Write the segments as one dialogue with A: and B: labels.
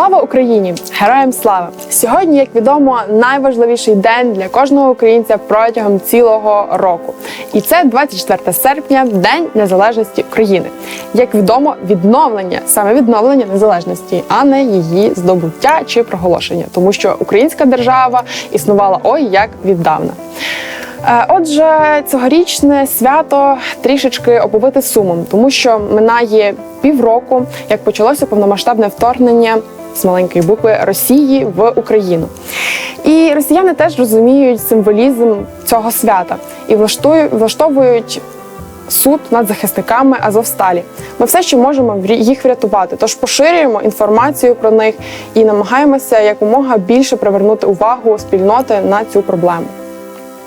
A: Слава Україні! Героям слава! Сьогодні, як відомо, найважливіший день для кожного українця протягом цілого року. І це 24 серпня, День Незалежності України. Як відомо, відновлення саме відновлення незалежності, а не її здобуття чи проголошення, тому що українська держава існувала ой як віддавна. Е, Отже, цьогорічне свято трішечки оповите сумом, тому що минає півроку, як почалося повномасштабне вторгнення з маленької букви Росії в Україну. І росіяни теж розуміють символізм цього свята і влаштовують суд над захисниками Азовсталі. Ми все ще можемо їх врятувати, тож поширюємо інформацію про них і намагаємося якомога більше привернути увагу спільноти на цю проблему.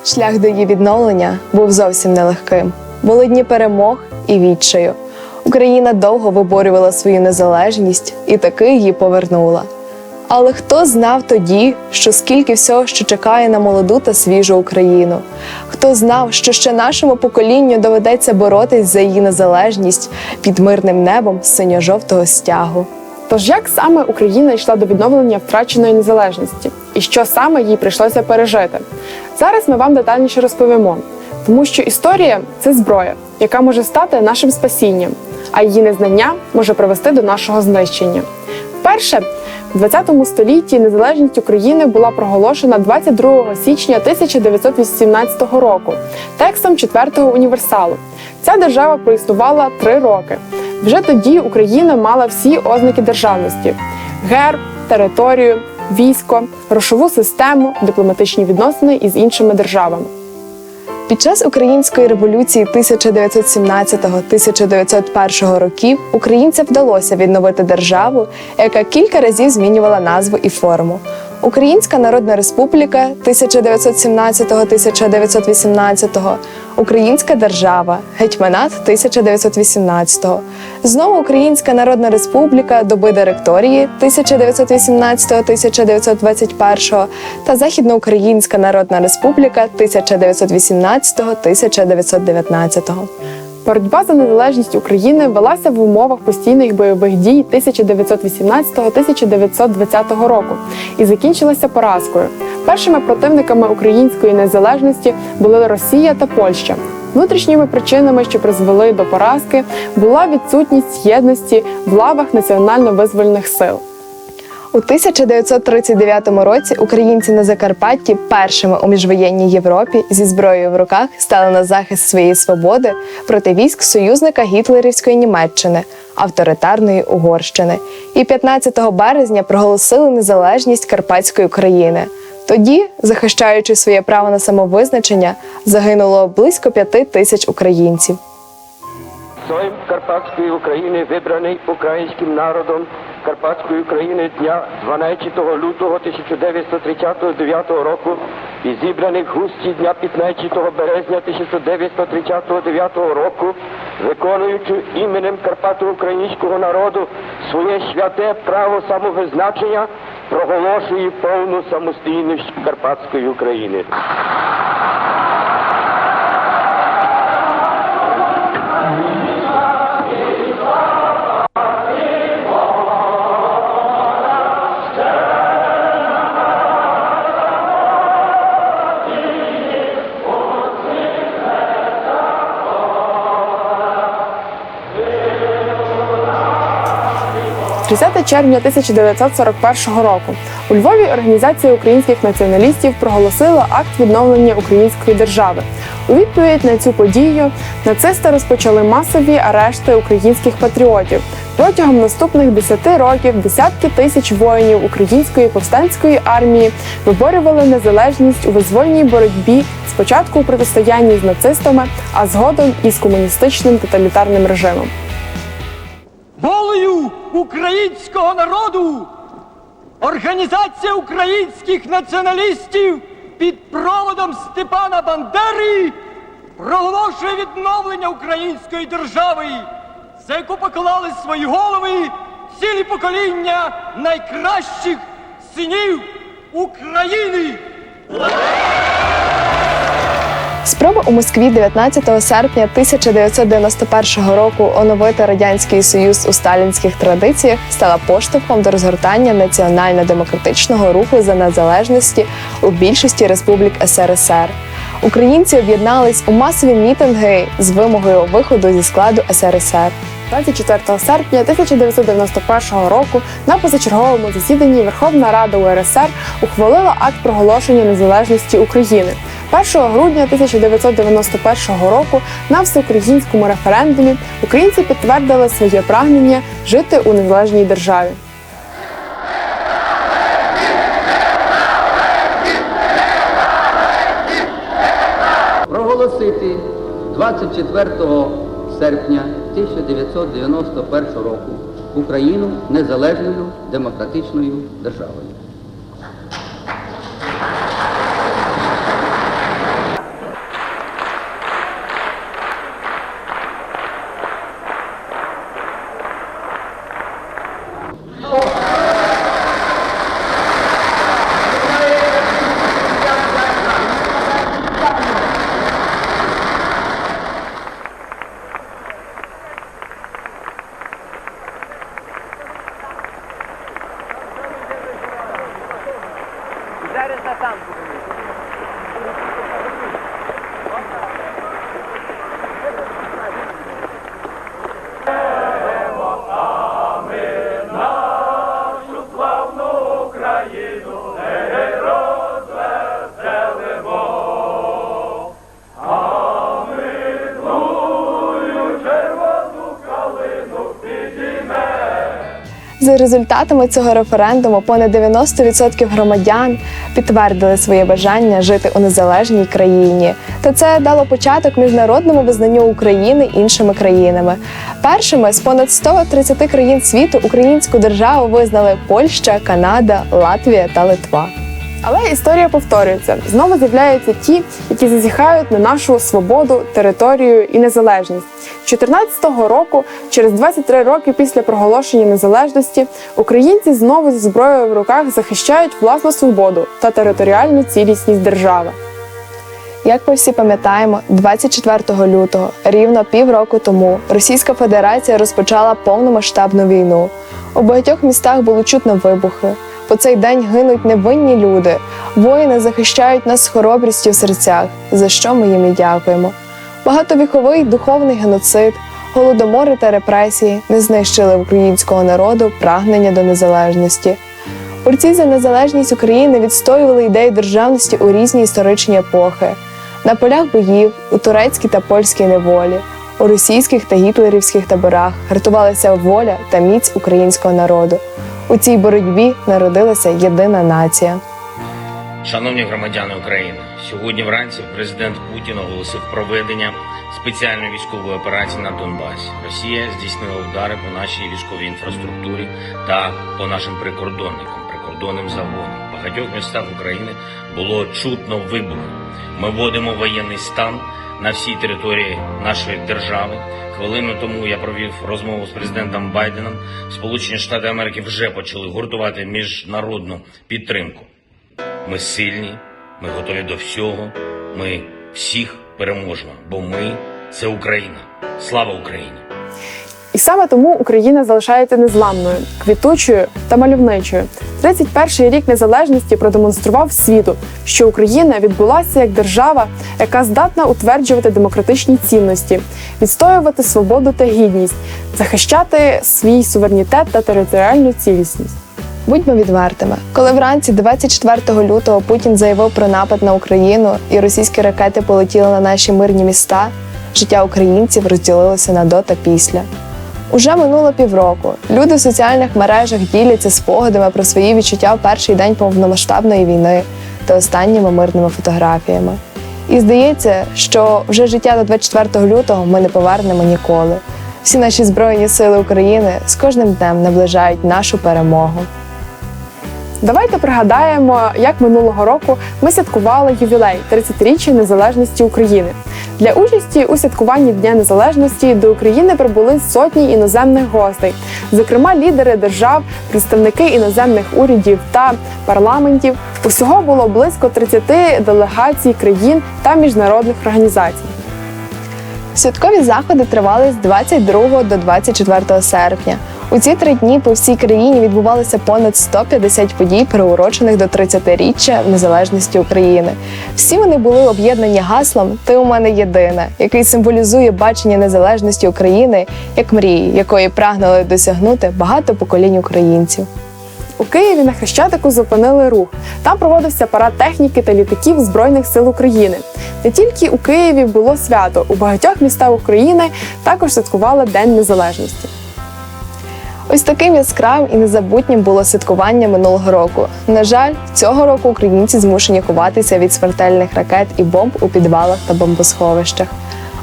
B: Шлях до її відновлення був зовсім нелегким. Були дні перемог і відчаю. Україна довго виборювала свою незалежність і таки її повернула. Але хто знав тоді, що скільки всього ще чекає на молоду та свіжу Україну? Хто знав, що ще нашому поколінню доведеться боротись за її незалежність під мирним небом синьо-жовтого стягу?
A: Тож як саме Україна йшла до відновлення втраченої незалежності, і що саме їй прийшлося пережити? Зараз ми вам детальніше розповімо, тому що історія це зброя, яка може стати нашим спасінням, а її незнання може привести до нашого знищення. Вперше в 20 столітті незалежність України була проголошена 22 січня 1918 року текстом четвертого універсалу. Ця держава проіснувала три роки. Вже тоді Україна мала всі ознаки державності: герб, територію, військо, грошову систему, дипломатичні відносини із іншими державами.
B: Під час української революції 1917-1901 років українцям вдалося відновити державу, яка кілька разів змінювала назву і форму. Українська Народна Республіка 1917-1918, Українська держава, гетьманат 1918, знову Українська Народна Республіка доби директорії 1918-1921 та Західноукраїнська Народна Республіка 1918-1919.
A: Боротьба за незалежність України велася в умовах постійних бойових дій 1918-1920 року і закінчилася поразкою. Першими противниками української незалежності були Росія та Польща. Внутрішніми причинами, що призвели до поразки, була відсутність єдності в лавах національно-визвольних сил.
B: У 1939 році українці на Закарпатті першими у міжвоєнній Європі зі зброєю в руках стали на захист своєї свободи проти військ союзника гітлерівської Німеччини, авторитарної Угорщини, і 15 березня проголосили незалежність Карпатської України. Тоді, захищаючи своє право на самовизначення, загинуло близько п'яти тисяч українців.
C: Сойм Карпатської України вибраний українським народом Карпатської України дня 12 лютого 1939 року і зібраний в густі дня 15 березня 1939 року, виконуючи іменем Карпато-українського народу своє святе право самовизначення, проголошує повну самостійність Карпатської України.
A: – 30 червня 1941 року у Львові організація українських націоналістів проголосила акт відновлення української держави. У відповідь на цю подію нацисти розпочали масові арешти українських патріотів. Протягом наступних 10 років десятки тисяч воїнів української повстанської армії виборювали незалежність у визвольній боротьбі спочатку у протистоянні з нацистами, а згодом із комуністичним тоталітарним режимом.
D: Українського народу Організація українських націоналістів під проводом Степана Бандери проголошує відновлення української держави, за яку поклали свої голови цілі покоління найкращих синів України.
B: Спроба у Москві 19 серпня 1991 року оновити радянський союз у сталінських традиціях стала поштовхом до розгортання національно-демократичного руху за незалежності у більшості республік СРСР. Українці об'єднались у масові мітинги з вимогою виходу зі складу СРСР.
A: 24 серпня 1991 року на позачерговому засіданні Верховна Рада УРСР ухвалила акт проголошення незалежності України. 1 грудня 1991 року на всеукраїнському референдумі українці підтвердили своє прагнення жити у незалежній державі.
E: проголосити 24 серпня 1991 року Україну незалежною демократичною державою.
B: За результатами цього референдуму понад 90% громадян підтвердили своє бажання жити у незалежній країні. Та це дало початок міжнародному визнанню України іншими країнами. Першими з понад 130 країн світу українську державу визнали Польща, Канада, Латвія та Литва.
A: Але історія повторюється. Знову з'являються ті, які зазіхають на нашу свободу, територію і незалежність. 2014 року, через 23 роки після проголошення незалежності, українці знову зі зброєю в руках захищають власну свободу та територіальну цілісність держави.
B: Як ми всі пам'ятаємо, 24 лютого, рівно півроку тому, Російська Федерація розпочала повномасштабну війну. У багатьох містах було чутно вибухи. По цей день гинуть невинні люди. Воїни захищають нас хоробрістю в серцях, за що ми їм і дякуємо. Багатовіковий духовний геноцид, голодомори та репресії не знищили українського народу прагнення до незалежності. Борці за незалежність України відстоювали ідею державності у різні історичні епохи. На полях боїв, у турецькій та польській неволі, у російських та гітлерівських таборах гартувалася воля та міць українського народу. У цій боротьбі народилася єдина нація.
F: Шановні громадяни України, сьогодні вранці президент Путін оголосив проведення спеціальної військової операції на Донбасі. Росія здійснила удари по нашій військовій інфраструктурі та по нашим прикордонникам, прикордонним загонам. В багатьох містах України було чутно вибухи. Ми вводимо воєнний стан на всій території нашої держави. Хвилину тому я провів розмову з президентом Байденом. Сполучені Штати Америки вже почали гуртувати міжнародну підтримку. Ми сильні, ми готові до всього. Ми всіх переможемо, бо ми це Україна. Слава Україні!
A: І саме тому Україна залишається незламною, квітучою та мальовничою. 31-й рік незалежності продемонстрував світу, що Україна відбулася як держава, яка здатна утверджувати демократичні цінності, відстоювати свободу та гідність, захищати свій суверенітет та територіальну цілісність.
B: Будьмо відвертими, коли вранці 24 лютого Путін заявив про напад на Україну і російські ракети полетіли на наші мирні міста, життя українців розділилося на до та після. Уже минуло півроку. Люди в соціальних мережах діляться спогадами про свої відчуття в перший день повномасштабної війни та останніми мирними фотографіями. І здається, що вже життя до 24 лютого ми не повернемо ніколи. Всі наші збройні сили України з кожним днем наближають нашу перемогу.
A: Давайте пригадаємо, як минулого року ми святкували ювілей 30-річчя незалежності України. Для участі у святкуванні Дня Незалежності до України прибули сотні іноземних гостей, зокрема лідери держав, представники іноземних урядів та парламентів, Усього було близько 30 делегацій країн та міжнародних організацій.
B: Святкові заходи тривали з 22 до 24 серпня. У ці три дні по всій країні відбувалося понад 150 подій, приурочених до 30-річчя незалежності України. Всі вони були об'єднані гаслом Ти у мене єдина, який символізує бачення незалежності України як мрії, якої прагнули досягнути багато поколінь українців.
A: У Києві на Хрещатику зупинили рух. Там проводився парад техніки та літаків Збройних сил України. Не тільки у Києві було свято, у багатьох містах України також святкували День Незалежності.
B: Ось таким яскравим і незабутнім було святкування минулого року. На жаль, цього року українці змушені ховатися від смертельних ракет і бомб у підвалах та бомбосховищах.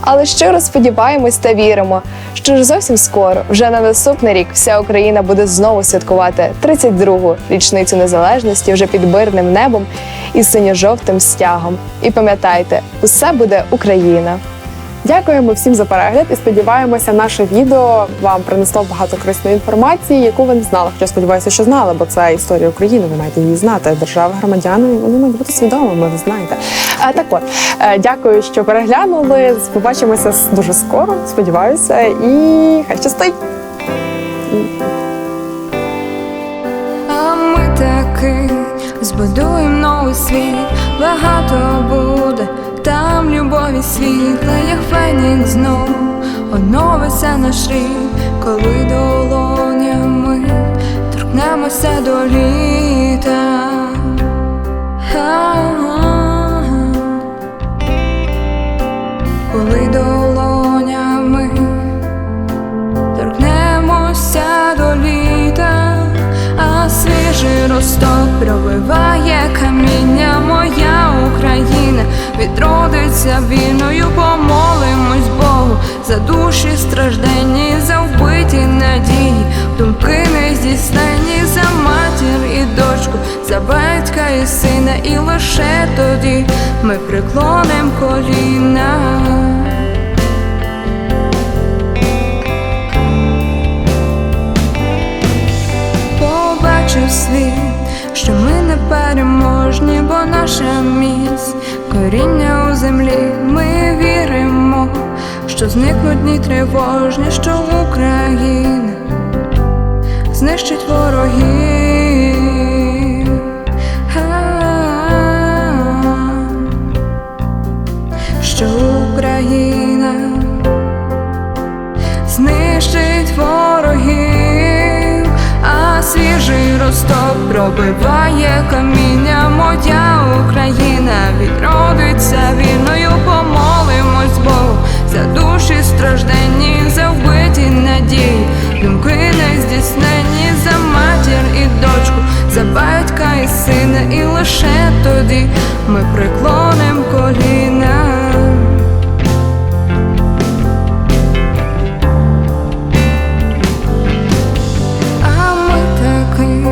B: Але щиро сподіваємось та віримо, що ж зовсім скоро, вже на наступний рік, вся Україна буде знову святкувати 32-гу річницю незалежності вже під мирним небом і синьо-жовтим стягом. І пам'ятайте, усе буде Україна.
A: Дякуємо всім за перегляд і сподіваємося, наше відео вам принесло багато корисної інформації, яку ви не знали. Хоча сподіваюся, що знали, бо це історія України. Ви маєте її знати. Держава, громадяни вони мають бути свідомими. Ви знаєте. Е, Так от е, дякую, що переглянули. Побачимося дуже скоро. Сподіваюся, і хай щастить.
G: А ми таки збудуємо новий світ, багато буде там любові світла, як фенік знов оновиться наш рік, коли долонями торкнемося до літа. А-а-а. Коли долонями відродиться вільною, помолимось Богу за душі стражденні, за вбиті надії, думки не здійснені за матір і дочку, за батька і сина, і лише тоді ми приклоним коліна. побачив світ, що ми не переможні, бо наша міць коріння у землі. Ми віримо, що зникнуть дні тривожні, що Україна знищить ворогів. Що Україна знищить ворогів, а свіжий росток пробиває каміння. Моя Україна відродиться вільною, помолимось Богу за душі стражденні, за вбиті надії, думки не здійснені за матір і дочку, за батька і сина, і лише тоді ми приклоним коліна. А ми таки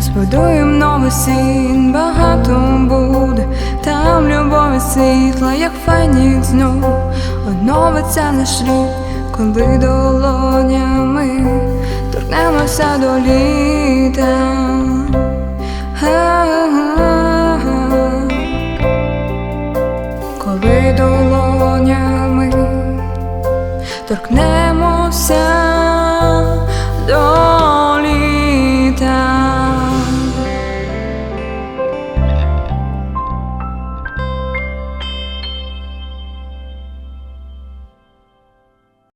G: збудуємо новий світ, світла, як фенік знов оновиться наш рід, коли долонями торкнемося до літа. Коли долонями торкнемося